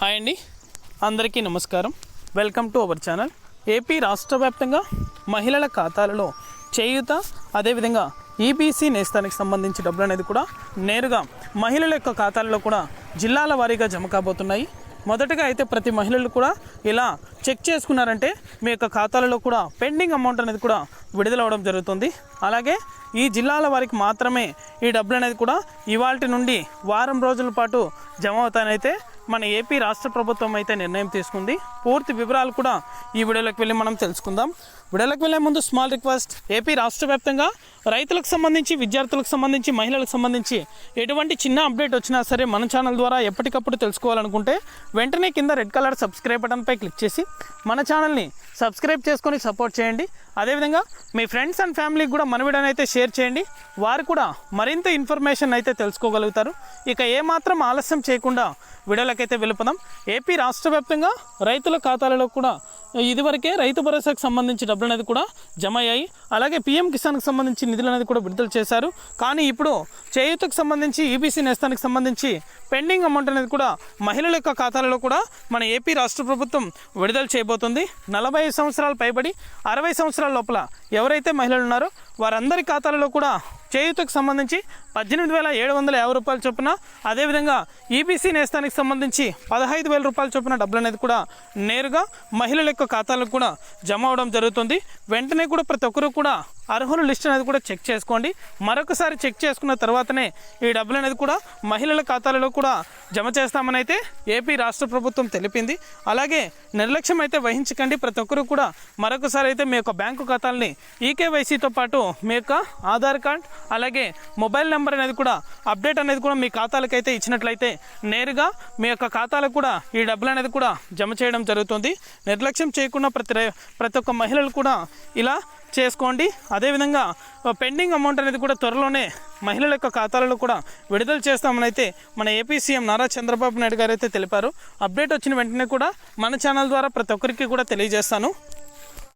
Hi అండి. అందరికీ నమస్కారం. Welcome to our channel. AP రాష్ట్ర వ్యాప్తంగా మహిళల ఖాతాలలో చేయూత అదేవిధంగా ఈబీసీ నేస్తానికి సంబంధించి డబ్బులు అనేది కూడా నేరుగా మహిళల యొక్క ఖాతాలలో కూడా జిల్లాల వారీగా జమ కాబోతున్నాయి. మొదటగా అయితే ప్రతి మహిళలు కూడా ఇలా చెక్ చేసుకున్నారంటే మీ యొక్క ఖాతాలలో కూడా పెండింగ్ అమౌంట్ అనేది కూడా విడుదల అవ్వడం జరుగుతుంది. అలాగే ఈ జిల్లాల వారికి మాత్రమే ఈ డబ్బులు అనేది కూడా ఇవాళ నుండి వారం రోజుల పాటు జమ అవుతానైతే మన ఏపీ రాష్ట్ర ప్రభుత్వం అయితే నిర్ణయం తీసుకుంది. పూర్తి వివరాలు కూడా ఈ వీడియోలోకి వెళ్ళి మనం తెలుసుకుందాం. వీడియోలోకి వెళ్ళే ముందు స్మాల్ రిక్వెస్ట్ ఏపీ రాష్ట్ర వ్యాప్తంగా రైతులకు సంబంధించి విద్యార్థులకు సంబంధించి మహిళలకు సంబంధించి ఎటువంటి చిన్న అప్డేట్ వచ్చినా సరే మన ఛానల్ ద్వారా ఎప్పటికప్పుడు తెలుసుకోవాలనుకుంటే వెంటనే కింద రెడ్ కలర్ సబ్స్క్రైబ్ బటన్పై క్లిక్ చేసి మన ఛానల్ని సబ్స్క్రైబ్ చేసుకొని సపోర్ట్ చేయండి. అదేవిధంగా మీ ఫ్రెండ్స్ అండ్ ఫ్యామిలీకి కూడా మన వీడియోని అయితే షేర్ చేయండి. వారు కూడా మరింత ఇన్ఫర్మేషన్ అయితే తెలుసుకోగలుగుతారు. ఇక ఏమాత్రం ఆలస్యం చేయకుండా వీడియోలకైతే వెళ్ళిపోదాం. ఏపీ రాష్ట్ర వ్యాప్తంగా రైతుల ఖాతాలలో కూడా ఇదివరకే రైతు భరోసాకు సంబంధించి డబ్బులు అనేది కూడా జమ అయ్యాయి. అలాగే పీఎం కిసాన్కి సంబంధించి నిధులు అనేది కూడా విడుదల చేశారు. కానీ ఇప్పుడు చేయూతకు సంబంధించి ఈబీసీ నేస్తానికి సంబంధించి పెండింగ్ అమౌంట్ అనేది కూడా మహిళల యొక్క ఖాతాలలో కూడా మన ఏపీ రాష్ట్ర ప్రభుత్వం విడుదల చేయబోతుంది. నలభై ఐదు సంవత్సరాలు పైబడి అరవై సంవత్సరాల లోపల ఎవరైతే మహిళలు ఉన్నారో వారందరి ఖాతాలలో కూడా చేయూతకు సంబంధించి పద్దెనిమిది వేల ఏడు వందల యాభై రూపాయల చొప్పున అదేవిధంగా ఈబీసీ నేస్తానికి సంబంధించి పదహైదు వేల రూపాయల చొప్పున డబ్బులు అనేది కూడా నేరుగా మహిళల యొక్క ఖాతాలకు కూడా జమ అవడం జరుగుతుంది. వెంటనే కూడా ప్రతి ఒక్కరూ కూడా అర్హుల లిస్ట్ అనేది కూడా చెక్ చేసుకోండి. మరొకసారి చెక్ చేసుకున్న తర్వాతనే ఈ డబ్బులు అనేది కూడా మహిళల ఖాతాలలో కూడా జమ చేస్తామని అయితే ఏపీ రాష్ట్ర ప్రభుత్వం తెలిపింది. అలాగే నిర్లక్ష్యం అయితే వహించకండి. ప్రతి ఒక్కరు కూడా మరొకసారి అయితే మీ యొక్క బ్యాంకు ఖాతాలని ఈకేవైసీతో పాటు మీ యొక్క ఆధార్ కార్డ్ అలాగే మొబైల్ నెంబర్ అనేది కూడా అప్డేట్ అనేది కూడా మీ ఖాతాలకైతే ఇచ్చినట్లయితే నేరుగా మీ యొక్క ఖాతాలకు కూడా ఈ డబ్బులు అనేది కూడా జమ చేయడం జరుగుతుంది. నిర్లక్ష్యం చేయకుండా ప్రతి ప్రతి ఒక్క మహిళలు కూడా ఇలా చేసుకోండి. అదేవిధంగా పెండింగ్ అమౌంట్ అనేది కూడా త్వరలోనే మహిళల యొక్క ఖాతాలలో కూడా విడుదల చేస్తామని అయితే మన ఏపీ సీఎం నారా చంద్రబాబు నాయుడు గారు అయితే తెలిపారు. అప్డేట్ వచ్చిన వెంటనే కూడా మన ఛానల్ ద్వారా ప్రతి ఒక్కరికి కూడా తెలియజేస్తాను.